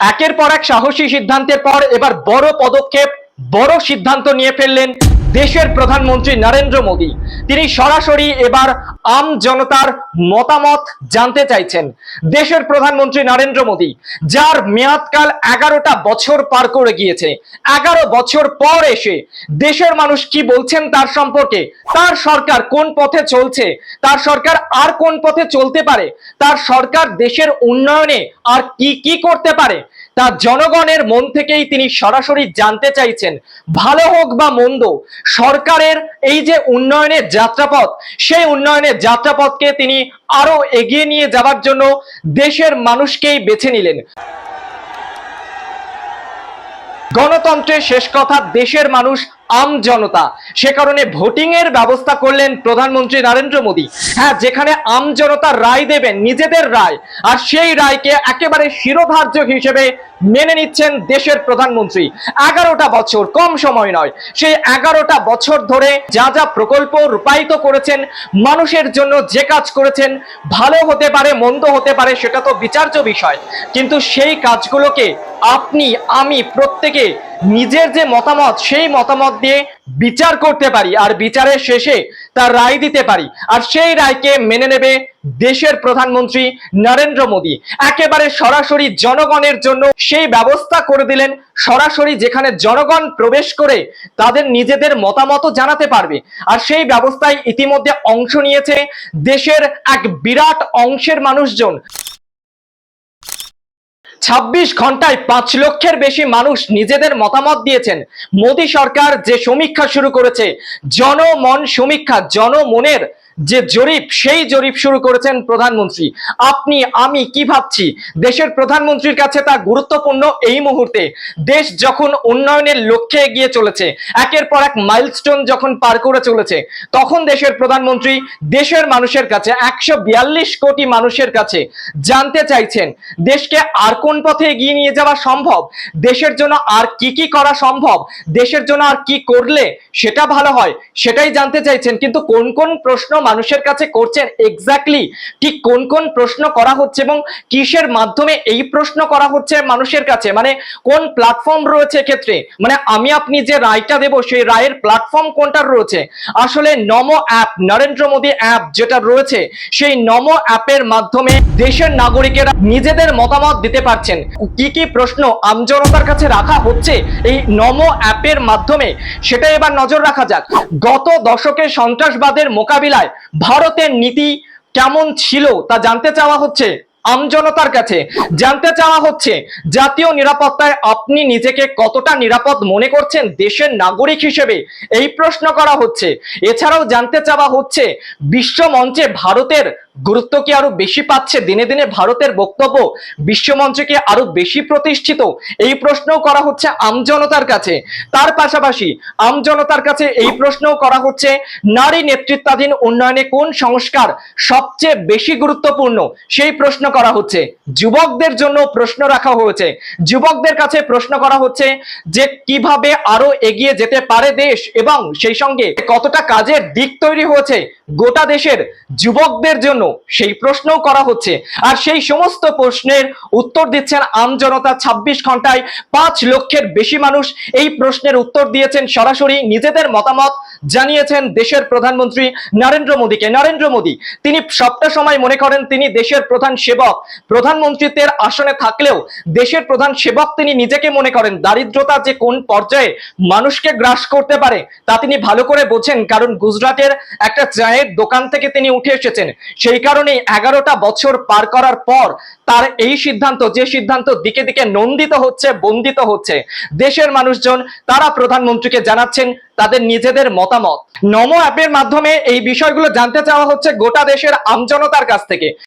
একের পর এক সাহসী সিদ্ধান্তের পর এবার বড় পদক্ষেপ বড় সিদ্ধান্ত নিয়ে ফেললেন দেশের প্রধানমন্ত্রী নরেন্দ্র মোদী। তিনি সরাসরি এবার আম জনতার মতামত জানতে চাইছেন। দেশের প্রধানমন্ত্রী নরেন্দ্র মোদী, যার মেয়াদকাল এগারোটা বছর পার করে গিয়েছে। এগারো বছর পর এসে দেশের মানুষ কি বলছেন তার সম্পর্কে? তার সরকার কোন পথে চলছে? তার সরকার আর কোন পথে চলতে পারে? তার সরকার দেশের উন্নয়নে আর কি কি করতে পারে? তা জনগণের মন থেকেই তিনি সরাসরি জানতে চাইছেন, ভালো হোক বা মন্দ, সরকারের এই যে উন্নয়নের যাত্রাপথ, সেই উন্নয়নের যাত্রাপথকে তিনি আরও এগিয়ে নিয়ে যাওয়ার জন্য দেশের মানুষকেই বেছে নিলেন। গণতন্ত্রের শেষ কথা দেশের মানুষ, আম জনতা। সে কারণে ভোটিং এর ব্যবস্থা করলেন প্রধানমন্ত্রী নরেন্দ্র মোদী। হ্যাঁ যেখানে আম জনতা রায় দেবেন, নিজেদের রায়। আর সেই রায়কে একেবারে শিরোধার্য হিসেবে মেনে নিচ্ছেন দেশের প্রধানমন্ত্রী। এগারোটা বছর কম সময় নয়। সেই এগারোটা বছর ধরে যা যা প্রকল্প রূপায়িত করেছেন, মানুষের জন্য যে কাজ করেছেন, ভালো হতে পারে, মন্দ হতে পারে, সেটা তো বিচার্য বিষয়। কিন্তু সেই কাজগুলোকে আপনি, আমি প্রত্যেকে নিজের যে মতামত, সেই মতামত দিয়ে বিচার করতে পারি আর বিচারের শেষে তার রায় দিতে পারি। আর সেই রায়কে মেনে নেবে দেশের প্রধানমন্ত্রী নরেন্দ্র মোদী। একেবারে সরাসরি জনগণের জন্য সেই ব্যবস্থা করে দিলেন, সরাসরি যেখানে জনগণ প্রবেশ করে তাদের নিজেদের মতামত জানাতে পারবে। আর সেই ব্যবস্থায় ইতিমধ্যে অংশ নিয়েছে দেশের এক বিরাট অংশের মানুষজন। ছাব্বিশ ঘন্টায় পাঁচ লক্ষের বেশি মানুষ নিজেদের মতামত দিয়েছেন। মোদী সরকার যে সমীক্ষা শুরু করেছে, জনমন সমীক্ষা, জনমনের যে জরিপ, সেই জরিপ শুরু করেছেন প্রধানমন্ত্রী। আপনি, আমি কি ভাবছি? দেশের প্রধানমন্ত্রীর কাছে তা গুরুত্বপূর্ণ এই মুহূর্তে। দেশ যখন উন্নয়নের লক্ষ্যে এগিয়ে চলেছে, একের পর এক মাইলস্টোন যখন পার করে চলেছে, তখন দেশের প্রধানমন্ত্রী দেশের মানুষের কাছে, একশো বিয়াল্লিশ কোটি মানুষের কাছে জানতে চাইছেন, দেশকে আর কোন পথে এগিয়ে নিয়ে যাওয়া সম্ভব? দেশের জন্য আর কি কি করা সম্ভব? দেশের জন্য আর কি করলে সেটা ভালো হয়, সেটাই জানতে চাইছেন, কিন্তু কোন কোন প্রশ্ন মানুষের কাছে করছেন এক্স্যাক্টলি ঠিক কোন কোন প্রশ্ন করা হচ্ছে এবং কিসের মাধ্যমে এই প্রশ্ন করা হচ্ছে মানুষের কাছে? মানে কোন প্ল্যাটফর্ম রয়েছে ক্ষেত্রে মানে আমি আপনি যে রায়টা দেব, সেই রায়ের প্ল্যাটফর্ম কোনটা রয়েছে? আসলে নমো অ্যাপ, নরেন্দ্র মোদী অ্যাপ যেটা রয়েছে, সেই নমো অ্যাপের মাধ্যমে দেশের নাগরিকেরা নিজেদের মতামত দিতে পারছেন। কি কি প্রশ্ন আমজনতার কাছে রাখা হচ্ছে এই নমো অ্যাপের মাধ্যমে? সেটা এবার নজর রাখা যাক। গত দশকে সন্ত্রাসবাদের মোকাবিলায় ভারতের নীতি কেমন ছিল তা জানতে চাওয়া হচ্ছে আমজনতার কাছে। জানতে চাওয়া হচ্ছে, জাতীয় নিরাপত্তায় আপনি নিজেকে কতটা নিরাপদ মনে করছেন দেশের নাগরিক হিসেবে? এই প্রশ্ন করা হচ্ছে। এছাড়াও জানতে চাওয়া হচ্ছে, বিশ্ব মঞ্চে ভারতের গুরুত্ব কি আরও বেশি পাচ্ছে? দিনে দিনে ভারতের বক্তব্য বিশ্বমঞ্চে কি আরও বেশি প্রতিষ্ঠিত। এই প্রশ্নও করা হচ্ছে আমজনতার কাছে। তার পাশাপাশি আমজনতার কাছে এই প্রশ্নও করা হচ্ছে, নারী নেতৃত্বাধীন উন্নয়নে কোন সংস্কার সবচেয়ে বেশি গুরুত্বপূর্ণ? সেই প্রশ্ন করা হচ্ছে। যুবকদের জন্য প্রশ্ন রাখা হয়েছে। যুবকদের কাছে প্রশ্ন করা হচ্ছে যে কীভাবে আরও এগিয়ে যেতে পারে দেশ এবং সেই সঙ্গে কতটা কাজের দিক তৈরি হয়েছে গোটা দেশের যুবকদের জন্য? সেই প্রশ্নও করা হচ্ছে। আর সেই সমস্ত প্রশ্নের উত্তর দিচ্ছেন আমজনতা ২৬ ঘন্টায় পাঁচ লক্ষের বেশি মানুষ এই প্রশ্নের উত্তর দিয়েছেন সরাসরি নিজেদের মতামত জানিয়েছেন দেশের প্রধানমন্ত্রী নরেন্দ্র মোদীকে। নরেন্দ্র মোদী, তিনি সবটা সময় মনে করেন তিনি দেশের প্রধান সেবক। প্রধানমন্ত্রীত্বের আসনে থাকলেও দেশের প্রধান সেবক তিনি নিজেকে মনে করেন। দারিদ্রতা যে কোন পর্যায়ে মানুষকে গ্রাস করতে পারে, তা তিনি ভালো করে বোঝেন। কারণ গুজরাটের একটা চায়ের দোকান থেকে তিনি উঠে এসেছেন। সেই কারণে এগারোটা বছর পার করার পর তার এই সিদ্ধান্ত, যে সিদ্ধান্ত দিকে দিকে নন্দিত হচ্ছে, বন্দিত হচ্ছে। দেশের মানুষজন, তারা প্রধানমন্ত্রীকে জানাচ্ছেন তাদের নিজেদের মতামত। নমো অ্যাপের মাধ্যমে এই বিষয়গুলো জানতে চাওয়া হচ্ছে গোটা দেশের আমজনতার কাছ থেকে।